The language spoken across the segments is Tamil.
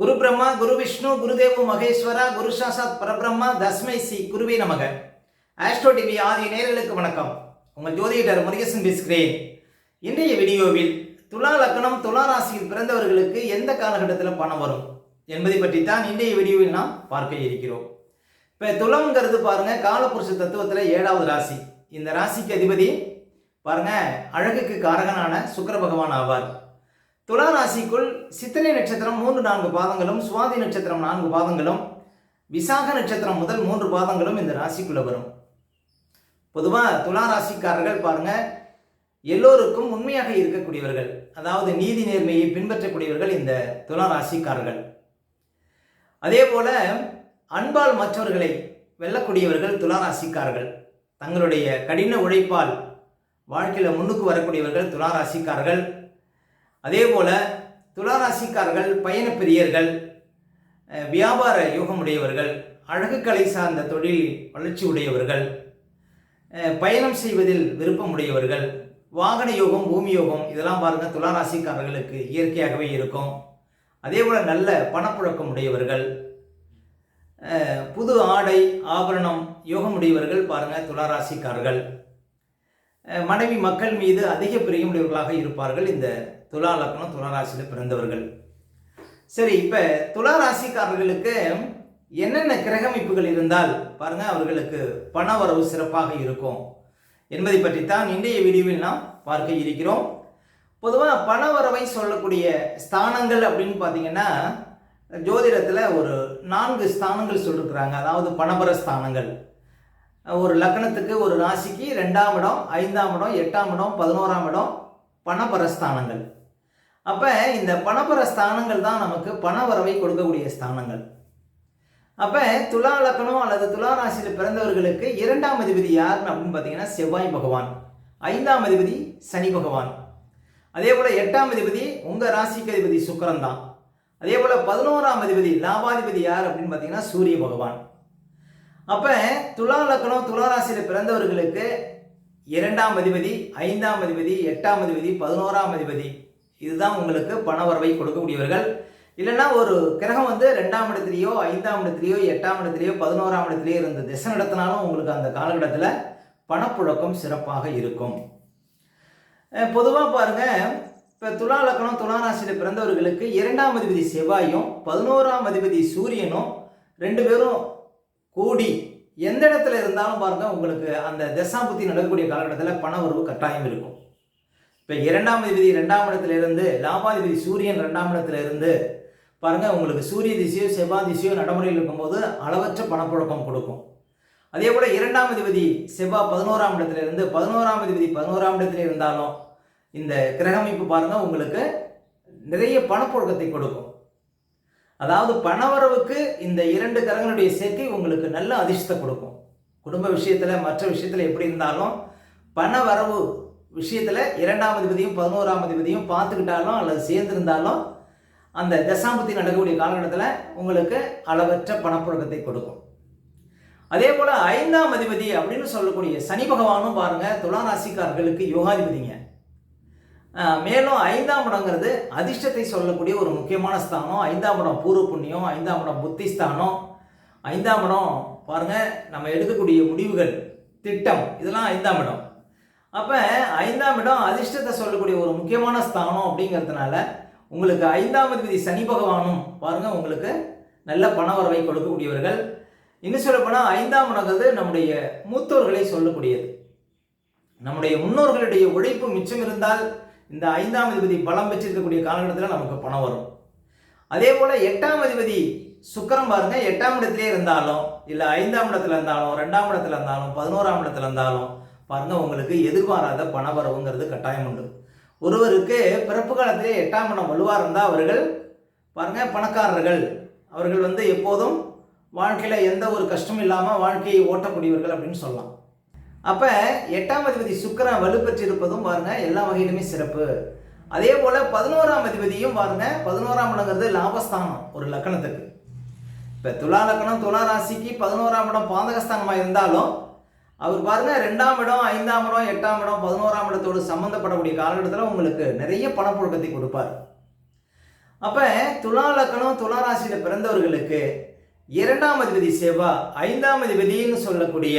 குரு பிரம்மா குரு விஷ்ணு குருதேவ மகேஸ்வரா குரு சாசாத் பரபிரம்மா தஸ்மை சி குருவே நமக. ஆஸ்ட்ரோ டிவி ஆதி நேர்களுக்கு வணக்கம். உங்கள் ஜோதிடர் முருகேசன் பேசுகிறேன். இன்றைய வீடியோவில் துலா லக்னம் துலா ராசியில் பிறந்தவர்களுக்கு எந்த காலகட்டத்தில் பணம் வரும் என்பதை பற்றி தான் இன்றைய வீடியோவில் நாம் பார்க்க இருக்கிறோம். இப்போ துலம்ங்கிறது பாருங்க காலபுருஷ தத்துவத்தில் ஏழாவது ராசி. இந்த ராசிக்கு அதிபதி பாருங்க அழகுக்கு காரகனான சுக்கர பகவான் ஆவார். துலா ராசிக்குள் சித்திரை நட்சத்திரம் மூன்று நான்கு பாதங்களும் சுவாதி நட்சத்திரம் நான்கு பாதங்களும் விசாக நட்சத்திரம் முதல் மூன்று பாதங்களும் இந்த ராசிக்குள்ள வரும். பொதுவாக துலா ராசிக்காரர்கள் பாருங்க எல்லோருக்கும் உண்மையாக இருக்கக்கூடியவர்கள் அதாவது நீதி நேர்மையை பின்பற்றக்கூடியவர்கள் இந்த துலா ராசிக்காரர்கள். அதே போல அன்பால் மற்றவர்களை வெல்லக்கூடியவர்கள் துலா ராசிக்காரர்கள். தங்களுடைய கடின உழைப்பால் வாழ்க்கையில் முன்னுக்கு வரக்கூடியவர்கள் துலா ராசிக்காரர்கள். அதே போல் துளாராசிக்காரர்கள் பயண பிரியர்கள் வியாபார யோகமுடையவர்கள் அழகுக்கலை சார்ந்த தொழில் வளர்ச்சி உடையவர்கள் பயணம் செய்வதில் விருப்பமுடையவர்கள் வாகன யோகம் பூமி யோகம் இதெல்லாம் பாருங்க துளாராசிக்காரர்களுக்கு இயற்கையாகவே இருக்கும். அதே போல் நல்ல பணப்புழக்கம் உடையவர்கள் புது ஆடை ஆபரணம் யோகமுடையவர்கள் பாருங்கள் துளாராசிக்காரர்கள். மனைவி மக்கள் மீது அதிக பிரியமுடையவர்களாக இருப்பார்கள் இந்த துலா லக்னம் துளாராசியில் பிறந்தவர்கள். சரி இப்போ துலா ராசிக்காரர்களுக்கு என்னென்ன கிரகமைப்புகள் இருந்தால் பாருங்கள் அவர்களுக்கு பண வரவு சிறப்பாக இருக்கும். என்பதை பற்றித்தான் இன்றைய வீடியோவில் நாம் பார்க்க இருக்கிறோம். பொதுவாக பண வரவை சொல்லக்கூடிய ஸ்தானங்கள் அப்படின்னு பார்த்தீங்கன்னா ஜோதிடத்தில் ஒரு நான்கு ஸ்தானங்கள் சொல்லிருக்கிறாங்க. அதாவது பணபர ஸ்தானங்கள். ஒரு லக்னத்துக்கு ஒரு ராசிக்கு ரெண்டாம் இடம் ஐந்தாம் இடம் எட்டாம் இடம் பதினோராம் இடம் பணப்பர ஸ்தானங்கள் அப்போ இந்த பணப்பர ஸ்தானங்கள் தான் நமக்கு பண வரவை கொடுக்கக்கூடிய ஸ்தானங்கள். அப்போ துலா லக்னம் அல்லது துலா ராசியில் பிறந்தவர்களுக்கு இரண்டாம் அதிபதி யார் அப்படின்னு பார்த்தீங்கன்னா செவ்வாய் பகவான். ஐந்தாம் அதிபதி சனி பகவான். அதே போல் எட்டாம் அதிபதி உங்கள் ராசிக்கு அதிபதி சுக்கரன் தான். அதே போல் பதினோராம் அதிபதி லாபாதிபதி யார் அப்படின்னு பார்த்தீங்கன்னா சூரிய பகவான். அப்போ துலா லக்னம் துலா ராசியில் பிறந்தவர்களுக்கு இரண்டாம் அதிபதி ஐந்தாம் அதிபதி எட்டாம் அதிபதி பதினோராம் அதிபதி. இதுதான் உங்களுக்கு பணவரவை கொடுக்கக்கூடியவர்கள். இல்லைன்னா ஒரு கிரகம் வந்து ரெண்டாம் இடத்துலையோ ஐந்தாம் இடத்துலையோ எட்டாம் இடத்துலையோ பதினோராம் இடத்துலையோ இருந்த திசை நடத்தினாலும் உங்களுக்கு அந்த காலகட்டத்தில் பணப்புழக்கம் சிறப்பாக இருக்கும். பொதுவாக பாருங்க இப்போ துலா லக்னம் துலா ராசியில் பிறந்தவர்களுக்கு இரண்டாம் அதிபதி செவ்வாயும் பதினோராம் அதிபதி சூரியனும் ரெண்டு பேரும் கூடி. எந்த இடத்துல இருந்தாலும் பாருங்க உங்களுக்கு அந்த தசாபுத்தி நடக்கக்கூடிய காலகட்டத்தில் பண வரவு கட்டாயம் இருக்கும். இப்போ இரண்டாம் விதி ரெண்டாம் இடத்துல இருந்து லாபாதிபதி சூரியன் ரெண்டாம் இடத்துல இருந்து உங்களுக்கு சூரிய திசையோ செவ்வாய் திசையோ நடைமுறையில் இருக்கும்போது அளவற்ற பணப்புழக்கம் கொடுக்கும். அதே போல் இரண்டாம் அதிபதி செவ்வாய் பதினோராம் இடத்துலேருந்து பதினோராம் அதிபதி பதினோராம் இடத்துல இருந்தாலும் இந்த கிரகமைப்பு பாருங்க உங்களுக்கு நிறைய பணப்புழக்கத்தை கொடுக்கும். அதாவது பணவரவுக்கு இந்த இரண்டு கிரகங்களுடைய சேர்க்கை உங்களுக்கு நல்ல அதிர்ஷ்டத்தை கொடுக்கும். குடும்ப விஷயத்தில் மற்ற விஷயத்தில் எப்படி இருந்தாலும் பண வரவு விஷயத்தில் இரண்டாம் அதிபதியும் பதினோராம் அதிபதியும் பார்த்துக்கிட்டாலும் அல்லது சேர்ந்திருந்தாலும் அந்த தசாம்பத்தி நடக்கக்கூடிய காலகட்டத்தில் உங்களுக்கு அளவற்ற பணப்புழக்கத்தை கொடுக்கும். அதே போல் ஐந்தாம் அதிபதி அப்படின்னு சொல்லக்கூடிய சனி பகவானும் பாருங்கள் துளாராசிக்காரர்களுக்கு யோகாதிபதிங்க. மேலும் ஐந்தாம் இடங்கிறது அதிர்ஷ்டத்தை சொல்லக்கூடிய ஒரு முக்கியமான ஸ்தானம். ஐந்தாம் இடம் பூர்வ புண்ணியம் ஐந்தாம் இடம் புத்தி ஸ்தானம் ஐந்தாம் இடம் பாருங்க நம்ம எடுக்கக்கூடிய முடிவுகள் திட்டம் இதெல்லாம் ஐந்தாம் இடம். அப்போ ஐந்தாம் இடம் அதிர்ஷ்டத்தை சொல்லக்கூடிய ஒரு முக்கியமான ஸ்தானம் அப்படிங்கிறதுனால உங்களுக்கு ஐந்தாம் அதிபதி சனி பகவானும் பாருங்கள் உங்களுக்கு நல்ல பண வரவை கொடுக்கக்கூடியவர்கள். இன்னும் சொல்லப்போனால் ஐந்தாம் இடங்கிறது நம்முடைய மூத்தோர்களை சொல்லக்கூடியது. நம்முடைய முன்னோர்களுடைய உழைப்பு மிச்சம் இருந்தால் இந்த ஐந்தாம் அதிபதி பலம் பெற்றிருக்கக்கூடிய காலகட்டத்தில் நமக்கு பணம் வரும். அதே போல் எட்டாம் அதிபதி சுக்கரம் பாருங்க எட்டாம் இடத்திலே இருந்தாலும் இல்லை ஐந்தாம் இடத்துல இருந்தாலும் ரெண்டாம் இடத்துல இருந்தாலும் பதினோராம் இடத்துல இருந்தாலும் பாருங்க உங்களுக்கு எதிர்பாராத பண வரவுங்கிறது கட்டாயம் உண்டு. ஒருவருக்கு பிறப்பு காலத்திலே எட்டாம் இடம் வலுவாக இருந்தால் அவர்கள் பாருங்க பணக்காரர்கள். அவர்கள் வந்து எப்போதும் வாழ்க்கையில் எந்த ஒரு கஷ்டமும் இல்லாமல் வாழ்க்கையை ஓட்டக்கூடியவர்கள் அப்படின்னு சொல்லலாம். அப்போ எட்டாம் அதிபதி சுக்கரன் வலுப்பெற்றிருப்பதும் பாருங்க எல்லா வகையிலுமே சிறப்பு. அதே போல் பதினோராம் அதிபதியும் பாருங்க பதினோராம் இடங்கிறது லாபஸ்தானம் ஒரு லக்கணத்துக்கு. இப்போ துலா லக்கணம் துலா ராசிக்கு பதினோராம் இடம் பாதகஸ்தானமாக இருந்தாலும் அவர் பாருங்க ரெண்டாம் இடம் ஐந்தாம் இடம் எட்டாம் இடம் பதினோராம் இடத்தோடு சம்மந்தப்படக்கூடிய காலகட்டத்தில் உங்களுக்கு நிறைய பணப்புழக்கத்தை கொடுப்பார். அப்போ துலா லக்கணம் துலா ராசியில் பிறந்தவர்களுக்கு இரண்டாம் அதிபதி செவ்வா ஐந்தாம் அதிபதினு சொல்லக்கூடிய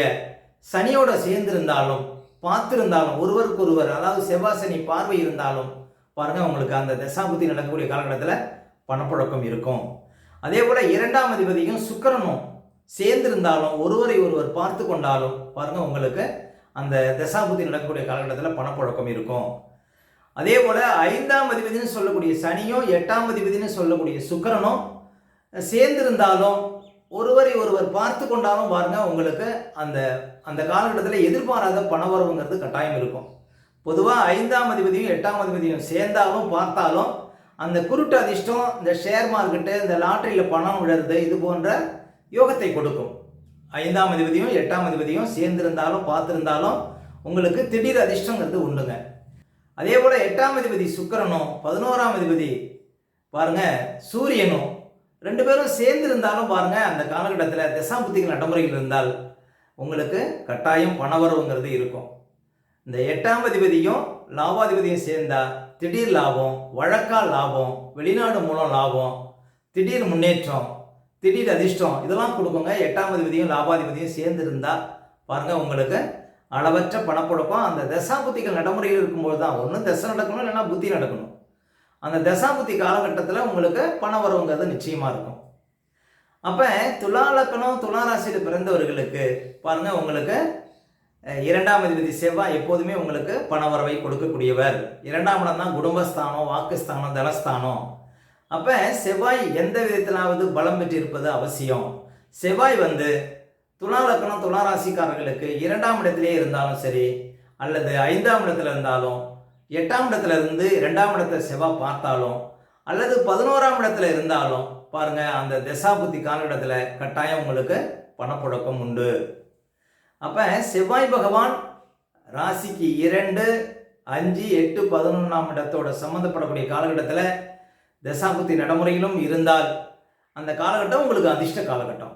சனியோட சேர்ந்திருந்தாலும் பார்த்திருந்தாலும் ஒருவருக்கு ஒருவர் அதாவது செவ்வாசனி பார்வை இருந்தாலும் பாருங்க உங்களுக்கு அந்த தசாபுத்தி நடக்கக்கூடிய காலகட்டத்தில் பணப்புழக்கம் இருக்கும். அதே போல இரண்டாம் அதிபதியும் சுக்கரனும் சேர்ந்திருந்தாலும் ஒருவரை ஒருவர் பார்த்து கொண்டாலும் பாருங்க உங்களுக்கு அந்த தசாபுத்தி நடக்கக்கூடிய காலகட்டத்தில் பணப்புழக்கம் இருக்கும். அதே போல ஐந்தாம் அதிபதினு சொல்லக்கூடிய சனியும் எட்டாம் அதிபதினு சொல்லக்கூடிய சுக்கரனும் சேர்ந்திருந்தாலும் ஒருவரை ஒருவர் பார்த்து கொண்டாலும் பாருங்க உங்களுக்கு அந்த அந்த காலகட்டத்தில் எதிர்பாராத பணவரவுங்கிறது கட்டாயம் இருக்கும். பொதுவாக ஐந்தாம் அதிபதியும் எட்டாம் அதிபதியும் சேர்ந்தாலும் பார்த்தாலும் அந்த குருட்டு அதிர்ஷ்டம் இந்த ஷேர் மார்க்கெட்டு இந்த லாட்டரியில் பணம் விழுறது இது போன்ற யோகத்தை கொடுக்கும். ஐந்தாம் அதிபதியும் எட்டாம் அதிபதியும் சேர்ந்திருந்தாலும் பார்த்துருந்தாலும் உங்களுக்கு திடீர் அதிர்ஷ்டங்கிறது உண்டுங்க. அதே போல் எட்டாம் அதிபதி சுக்கிரனும் பதினோராம் அதிபதி பாருங்க சூரியனும் ரெண்டு பேரும் சேர்ந்து இருந்தாலும் பாருங்க அந்த காலகட்டத்தில் தசாபுத்திகள் நடைமுறையில் இருந்தால் உங்களுக்கு கட்டாயம் பணவரவுங்கிறது இருக்கும். இந்த எட்டாம் அதிபதியும் லாபாதிபதியும் சேர்ந்தா திடீர் லாபம் வழக்கால் லாபம் வெளிநாடு மூலம் லாபம் திடீர் முன்னேற்றம் திடீர் அதிர்ஷ்டம் இதெல்லாம் கொடுக்குங்க. எட்டாம் அதிபதியும் லாபாதிபதியும் சேர்ந்து இருந்தா பாருங்க உங்களுக்கு அளவற்ற பணப்புழக்கம். அந்த தசாபுத்திகள் நடைமுறையில் இருக்கும்போது தான் ஒன்றும் தசை நடக்கணும் இல்லைன்னா புத்தி நடக்கணும். அந்த தசாபுத்தி காலகட்டத்தில் உங்களுக்கு பண வரவுங்கிறது நிச்சயமாக இருக்கும். அப்போ துலா லக்கணம் துலா ராசியில் பிறந்தவர்களுக்கு பாருங்க உங்களுக்கு இரண்டாம் அதிபதி செவ்வாய் எப்போதுமே உங்களுக்கு பண வரவை கொடுக்கக்கூடியவர். இரண்டாம் இடம் தான் குடும்பஸ்தானம் வாக்குஸ்தானம் தனஸ்தானம். அப்போ செவ்வாய் எந்த விதத்திலாவது பலம் பெற்றிருப்பது அவசியம். செவ்வாய் வந்து துலா லக்கணம் துலா ராசிக்காரர்களுக்கு இரண்டாம் இடத்திலே இருந்தாலும் சரி அல்லது ஐந்தாம் இடத்துல இருந்தாலும் எட்டாம் இடத்துல இருந்து ரெண்டாம் இடத்துல செவ்வாய் பார்த்தாலும் அல்லது பதினோராம் இடத்துல இருந்தாலும் பாருங்க அந்த தசாபுத்தி காலகட்டத்தில் கட்டாயம் உங்களுக்கு பணப்புழக்கம் உண்டு. அப்ப செவ்வாய் பகவான் ராசிக்கு இரண்டு அஞ்சு எட்டு பதினொன்றாம் இடத்தோட சம்மந்தப்படக்கூடிய காலகட்டத்தில் தசாபுத்தி நடைமுறையிலும் இருந்தால் அந்த காலகட்டம் உங்களுக்கு அதிர்ஷ்ட காலகட்டம்.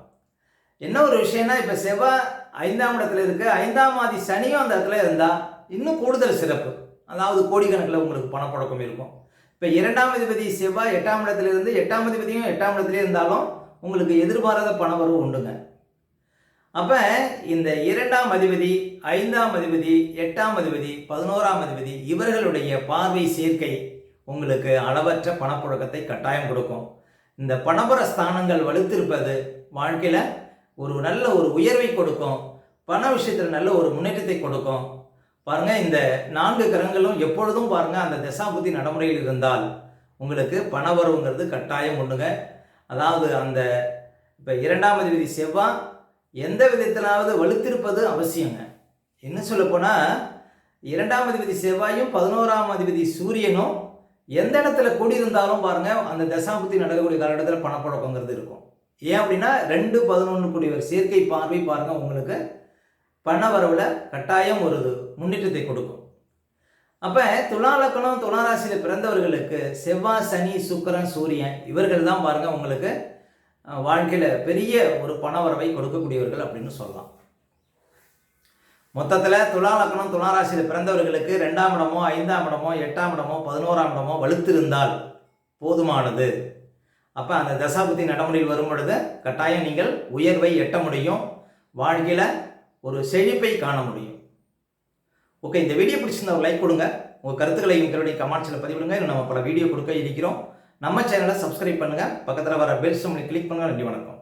என்ன ஒரு விஷயம்னா இப்போ செவ்வாய் ஐந்தாம் இடத்துல இருக்கு ஐந்தாம் ஆதி சனியும் அந்த இடத்துல இருந்தால் இன்னும் கூடுதல் சிறப்பு. அதாவது கோடிக்கணக்கில் உங்களுக்கு பணப்புழக்கம் இருக்கும். இப்போ இரண்டாம் அதிபதி செவ்வாய் எட்டாம் இடத்துலேருந்து எட்டாம் அதிபதியும் எட்டாம் இடத்துலேயே இருந்தாலும் உங்களுக்கு எதிர்பாராத பணவரவு உண்டுங்க. அப்போ இந்த இரண்டாம் அதிபதி ஐந்தாம் அதிபதி எட்டாம் அதிபதி பதினோராம் அதிபதி இவர்களுடைய பார்வை சேர்க்கை உங்களுக்கு அளவற்ற பணப்புழக்கத்தை கட்டாயம் கொடுக்கும். இந்த பணபர ஸ்தானங்கள் வலுத்திருப்பது வாழ்க்கையில் ஒரு நல்ல ஒரு உயர்வை கொடுக்கும். பண விஷயத்தில் நல்ல ஒரு முன்னேற்றத்தை கொடுக்கும். பாருங்க இந்த நான்கு கிரகங்களும் எப்பொழுதும் பாருங்க அந்த தசாபுத்தி நடைமுறையில் இருந்தால் உங்களுக்கு பணவரவுங்கிறது கட்டாயம் ஒண்ணுங்க. அதாவது அந்த இப்போ இரண்டாம் அதிபதி செவ்வாய் எந்த விதத்திலாவது வலுத்திருப்பது அவசியங்க. என்ன சொல்ல போனா இரண்டாம் அதிபதி செவ்வாயும் பதினோராம் அதிபதி சூரியனும் எந்த இடத்துல கூடியிருந்தாலும் பாருங்க அந்த தசாபுத்தி நடக்கக்கூடிய காலகட்டத்தில் பணப்பழக்கங்கிறது இருக்கும். ஏன் அப்படின்னா ரெண்டு பதினொன்று கூடிய ஒரு சேர்க்கை பார்வை பாருங்க உங்களுக்கு பண வரவுல கட்டாயம் ஒரு முன்னேற்றத்தை கொடுக்கும். அப்போ துலா லக்கணம் பிறந்தவர்களுக்கு செவ்வாய் சனி சுக்கரன் சூரியன் இவர்கள் தான் பாருங்கள் உங்களுக்கு வாழ்க்கையில் பெரிய ஒரு பணவரவை கொடுக்கக்கூடியவர்கள் அப்படின்னு சொல்லலாம். மொத்தத்தில் துலா லக்கணம் பிறந்தவர்களுக்கு ரெண்டாம் இடமோ ஐந்தாம் இடமோ எட்டாம் இடமோ பதினோராம் இடமோ வலுத்திருந்தால் போதுமானது. அப்போ அந்த தசாபுத்தி நடைமுறையில் வரும் பொழுது கட்டாயம் நீங்கள் உயர்வை எட்ட முடியும். வாழ்க்கையில் ஒரு செழிப்பை காண முடியும். ஓகே இந்த வீடியோ பிடிச்சிருந்தா ஒரு லைக் கொடுங்க. உங்கள் கருத்துக்களை எங்களுடைய கமெண்ட்ஸில் பதிவிடுங்க. இன்னும் நம்ம பல வீடியோ கொடுக்க இருக்கிறோம். நம்ம சேனலை சப்ஸ்கிரைப் பண்ணுங்கள் பக்கத்தில் வர பெல் சிம்லை கிளிக் பண்ணுங்கள் நன்றி வணக்கம்.